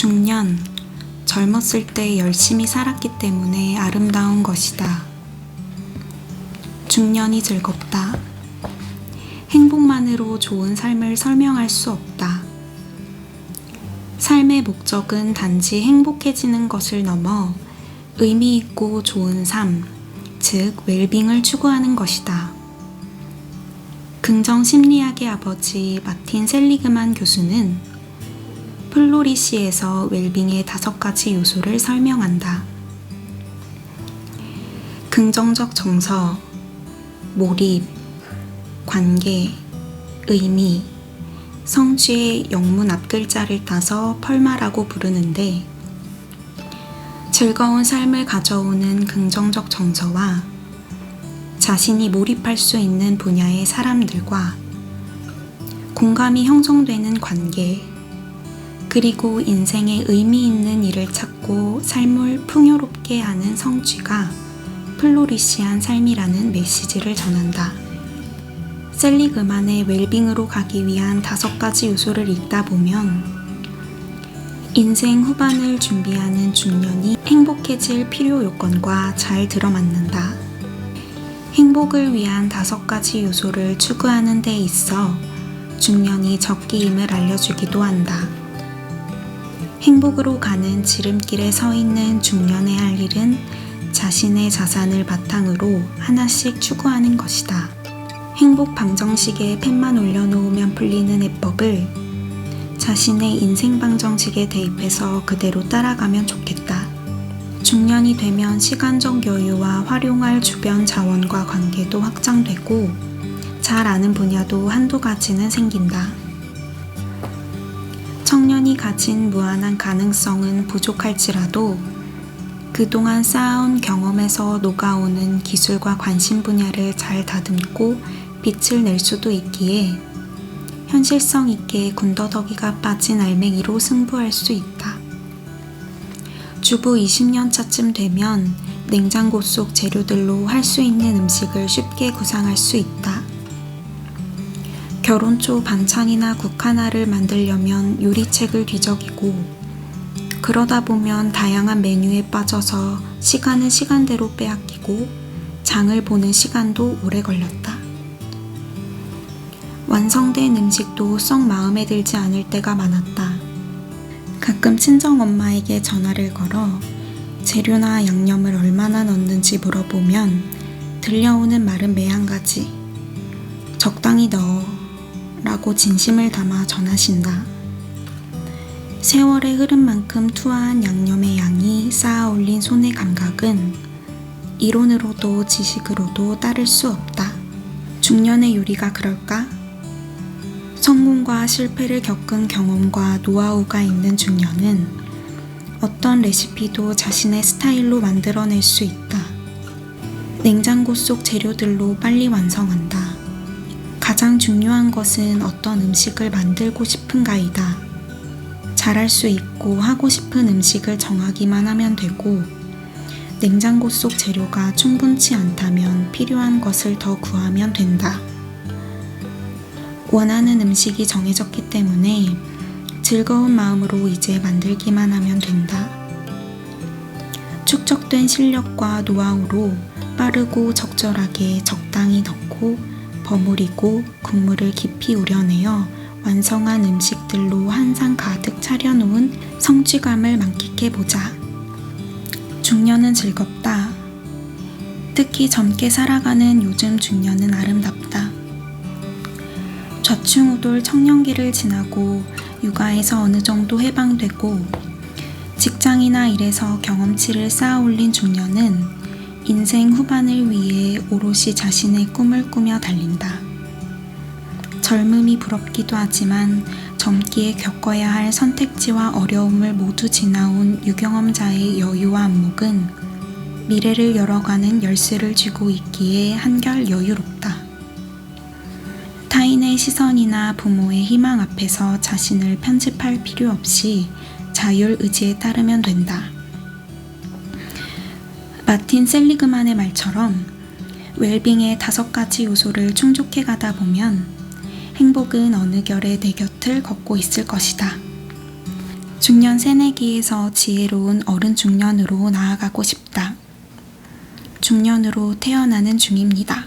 중년, 젊었을 때 열심히 살았기 때문에 아름다운 것이다. 중년이 즐겁다. 행복만으로 좋은 삶을 설명할 수 없다. 삶의 목적은 단지 행복해지는 것을 넘어 의미 있고 좋은 삶, 즉 웰빙을 추구하는 것이다. 긍정 심리학의 아버지 마틴 셀리그만 교수는 플로리시에서 웰빙의 다섯 가지 요소를 설명한다. 긍정적 정서, 몰입, 관계, 의미, 성취의 영문 앞글자를 따서 펄마라고 부르는데 즐거운 삶을 가져오는 긍정적 정서와 자신이 몰입할 수 있는 분야의 사람들과 공감이 형성되는 관계, 그리고 인생에 의미 있는 일을 찾고 삶을 풍요롭게 하는 성취가 플로리시한 삶이라는 메시지를 전한다. 셀리그만의 웰빙으로 가기 위한 다섯 가지 요소를 읽다 보면 인생 후반을 준비하는 중년이 행복해질 필요 요건과 잘 들어맞는다. 행복을 위한 다섯 가지 요소를 추구하는 데 있어 중년이 적기임을 알려주기도 한다. 행복으로 가는 지름길에 서 있는 중년의 할 일은 자신의 자산을 바탕으로 하나씩 추구하는 것이다. 행복 방정식에 펜만 올려놓으면 풀리는 해법을 자신의 인생 방정식에 대입해서 그대로 따라가면 좋겠다. 중년이 되면 시간적 여유와 활용할 주변 자원과 관계도 확장되고 잘 아는 분야도 한두 가지는 생긴다. 청년이 가진 무한한 가능성은 부족할지라도 그동안 쌓아온 경험에서 녹아오는 기술과 관심 분야를 잘 다듬고 빛을 낼 수도 있기에 현실성 있게 군더더기가 빠진 알맹이로 승부할 수 있다. 주부 20년 차쯤 되면 냉장고 속 재료들로 할 수 있는 음식을 쉽게 구상할 수 있다. 결혼 초 반찬이나 국 하나를 만들려면 요리책을 뒤적이고 그러다 보면 다양한 메뉴에 빠져서 시간은 시간대로 빼앗기고 장을 보는 시간도 오래 걸렸다. 완성된 음식도 썩 마음에 들지 않을 때가 많았다. 가끔 친정 엄마에게 전화를 걸어 재료나 양념을 얼마나 넣는지 물어보면 들려오는 말은 매한 가지. 적당히 넣어. 라고 진심을 담아 전하신다. 세월의 흐름만큼 투하한 양념의 양이 쌓아 올린 손의 감각은 이론으로도 지식으로도 따를 수 없다. 중년의 요리가 그럴까? 성공과 실패를 겪은 경험과 노하우가 있는 중년은 어떤 레시피도 자신의 스타일로 만들어낼 수 있다. 냉장고 속 재료들로 빨리 완성한다. 가장 중요한 것은 어떤 음식을 만들고 싶은가이다. 잘할 수 있고 하고 싶은 음식을 정하기만 하면 되고, 냉장고 속 재료가 충분치 않다면 필요한 것을 더 구하면 된다. 원하는 음식이 정해졌기 때문에 즐거운 마음으로 이제 만들기만 하면 된다. 축적된 실력과 노하우로 빠르고 적절하게 적당히 넣고 버무리고 국물을 깊이 우려내어 완성한 음식들로 한 상 가득 차려놓은 성취감을 만끽해보자. 중년은 즐겁다. 특히 젊게 살아가는 요즘 중년은 아름답다. 좌충우돌 청년기를 지나고 육아에서 어느 정도 해방되고 직장이나 일에서 경험치를 쌓아 올린 중년은 인생 후반을 위해 오롯이 자신의 꿈을 꾸며 달린다. 젊음이 부럽기도 하지만 젊기에 겪어야 할 선택지와 어려움을 모두 지나온 유경험자의 여유와 안목은 미래를 열어가는 열쇠를 쥐고 있기에 한결 여유롭다. 타인의 시선이나 부모의 희망 앞에서 자신을 편집할 필요 없이 자율 의지에 따르면 된다. 마틴 셀리그만의 말처럼 웰빙의 다섯 가지 요소를 충족해 가다 보면 행복은 어느 결에 내 곁을 걷고 있을 것이다. 중년 새내기에서 지혜로운 어른 중년으로 나아가고 싶다. 중년으로 태어나는 중입니다.